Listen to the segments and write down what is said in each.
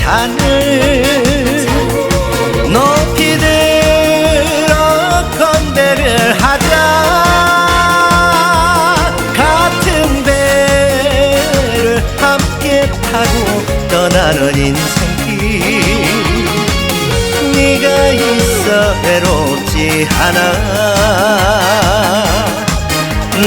잔을 높이 들어 건배를 하자. 같은 배를 함께 타고 떠나는 인생길. 네가 있어 외롭지 않아. 넌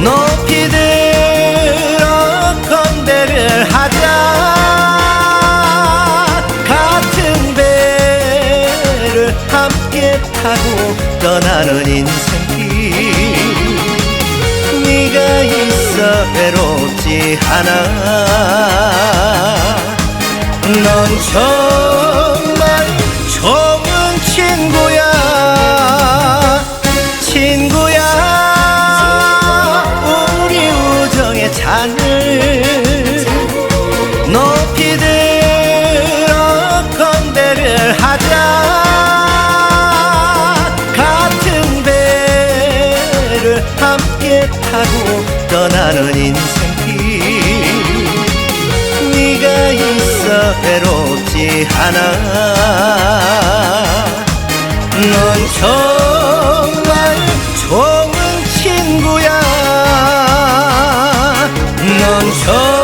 높이 들어 건배를 하자 같은 배를 함께 타고 떠나는 인생길. 네가 있어 외롭지 않아. 넌정 잔을 높이 들어 건배를 하자. 같은 배를 함께 타고 떠나는 인생길 네가 있어 외롭지 않아. 넌 정말 좋은 Con.